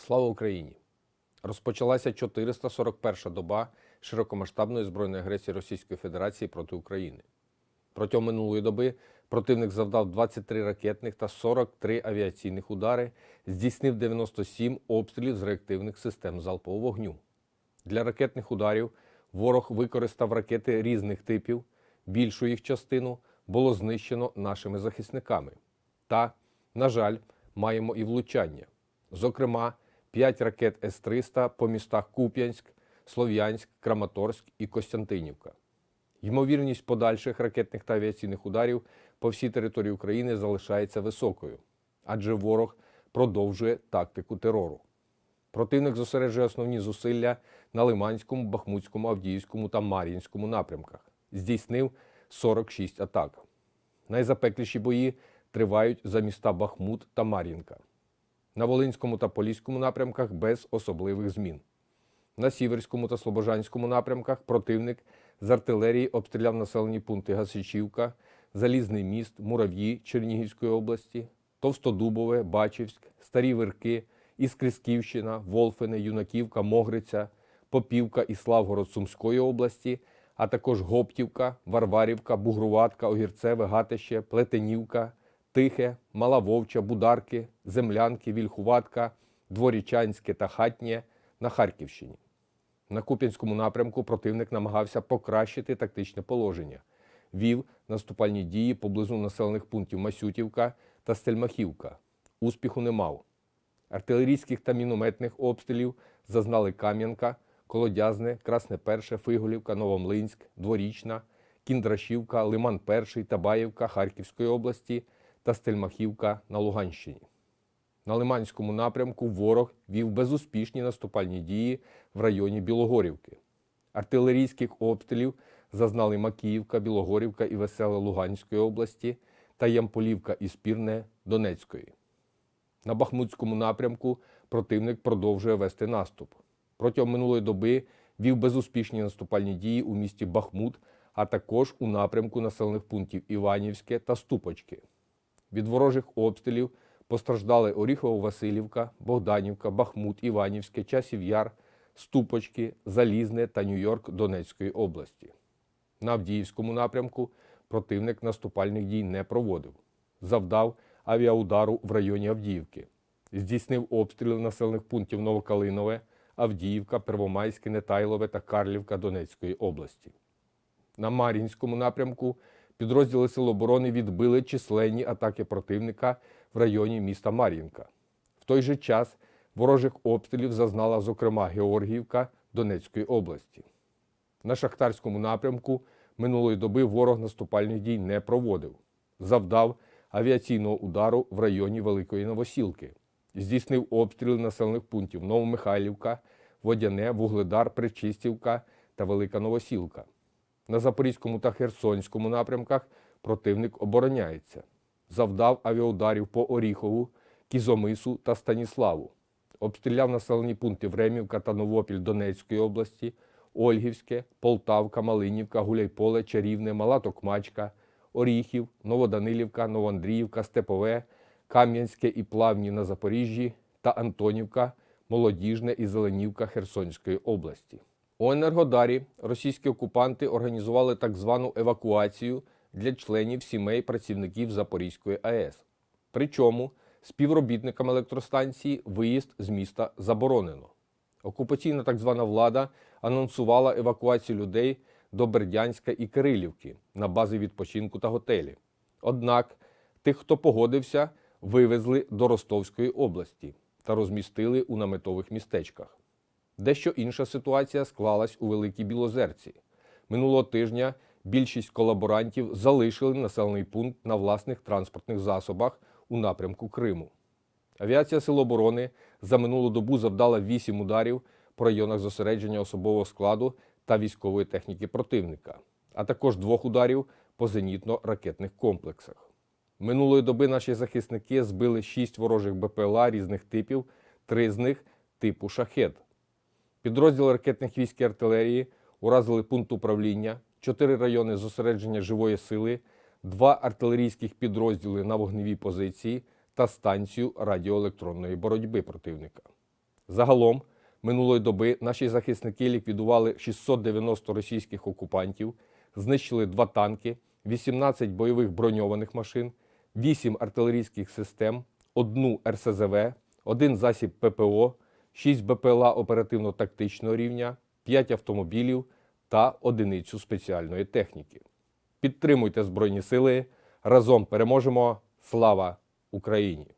Слава Україні! Розпочалася 441 доба широкомасштабної збройної агресії Російської Федерації проти України. Протягом минулої доби противник завдав 23 ракетних та 43 авіаційних удари, здійснив 97 обстрілів з реактивних систем залпового вогню. Для ракетних ударів ворог використав ракети різних типів. Більшу їх частину було знищено нашими захисниками. Та, на жаль, маємо і влучання. Зокрема, 5 ракет С-300 по містах Куп'янськ, Слов'янськ, Краматорськ і Костянтинівка. Ймовірність подальших ракетних та авіаційних ударів по всій території України залишається високою, адже ворог продовжує тактику терору. Противник зосереджує основні зусилля на Лиманському, Бахмутському, Авдіївському та Мар'їнському напрямках. Здійснив 46 атак. Найзапекліші бої тривають за міста Бахмут та Мар'їнка. На Волинському та Поліському напрямках без особливих змін. На Сіверському та Слобожанському напрямках противник з артилерії обстріляв населені пункти Гасичівка, Залізний міст, Мурав'ї Чернігівської області, Товстодубове, Бачівськ, Старі Вирки, Іскрисківщина, Волфине, Юнаківка, Могриця, Попівка і Славгород Сумської області, а також Гоптівка, Варварівка, Бугруватка, Огірцеве, Гатище, Плетенівка, Тихе, Мала Вовча, Бударки, Землянки, Вільхуватка, Дворічанське та Хатнє на Харківщині. На Куп'янському напрямку противник намагався покращити тактичне положення, вів наступальні дії поблизу населених пунктів Масютівка та Стельмахівка. Успіху не мав. Артилерійських та мінометних обстрілів зазнали Кам'янка, Колодязне, Красне Перше, Фиголівка, Новомлинськ, Дворічна, Кіндрашівка, Лиман Перший, Табаївка Харківської області та Стельмахівка на Луганщині. На Лиманському напрямку ворог вів безуспішні наступальні дії в районі Білогорівки. Артилерійських обстрілів зазнали Макіївка, Білогорівка і Веселе Луганської області та Ямполівка і Спірне Донецької. На Бахмутському напрямку противник продовжує вести наступ. Протягом минулої доби вів безуспішні наступальні дії у місті Бахмут, а також у напрямку населених пунктів Іванівське та Ступочки. Від ворожих обстрілів постраждали Оріхово-Василівка, Богданівка, Бахмут, Іванівське, Часів Яр, Ступочки, Залізне та Нью-Йорк Донецької області. На Авдіївському напрямку противник наступальних дій не проводив. Завдав авіаудару в районі Авдіївки. Здійснив обстріли населених пунктів Новокалинове, Авдіївка, Первомайське, Нетайлове та Карлівка Донецької області. На Мар'їнському напрямку підрозділи Сил оборони відбили численні атаки противника в районі міста Мар'їнка. В той же час ворожих обстрілів зазнала, зокрема, Георгіївка Донецької області. На Шахтарському напрямку минулої доби ворог наступальних дій не проводив. Завдав авіаційного удару в районі Великої Новосілки. Здійснив обстріли населених пунктів Новомихайлівка, Водяне, Вугледар, Причистівка та Велика Новосілка. На Запорізькому та Херсонському напрямках противник обороняється. Завдав авіаударів по Оріхову, Кізомису та Станіславу. Обстріляв населені пункти Времівка та Новопіль Донецької області, Ольгівське, Полтавка, Малинівка, Гуляйполе, Чарівне, Мала Токмачка, Оріхів, Новоданилівка, Новоандріївка, Степове, Кам'янське і Плавні на Запоріжжі та Антонівка, Молодіжне і Зеленівка Херсонської області. У Енергодарі російські окупанти організували так звану евакуацію для членів сімей працівників Запорізької АЕС. Причому співробітникам електростанції виїзд з міста заборонено. Окупаційна так звана влада анонсувала евакуацію людей до Бердянська і Кирилівки на бази відпочинку та готелі. Однак тих, хто погодився, вивезли до Ростовської області та розмістили у наметових містечках. Дещо інша ситуація склалась у Великій Білозерці. Минулого тижня більшість колаборантів залишили населений пункт на власних транспортних засобах у напрямку Криму. Авіація Сил оборони за минулу добу завдала 8 ударів по районах зосередження особового складу та військової техніки противника, а також двох ударів по зенітно-ракетних комплексах. Минулої доби наші захисники збили 6 ворожих БПЛА різних типів, три з них типу шахет. Підрозділи ракетних військ і артилерії уразили пункт управління, чотири райони зосередження живої сили, два артилерійських підрозділи на вогневій позиції та станцію радіоелектронної боротьби противника. Загалом минулої доби наші захисники ліквідували 690 російських окупантів, знищили два танки, 18 бойових броньованих машин, 8 артилерійських систем, одну РСЗВ, один засіб ППО, 6 БПЛА оперативно-тактичного рівня, 5 автомобілів та одиницю спеціальної техніки. Підтримуйте Збройні Сили. Разом переможемо. Слава Україні!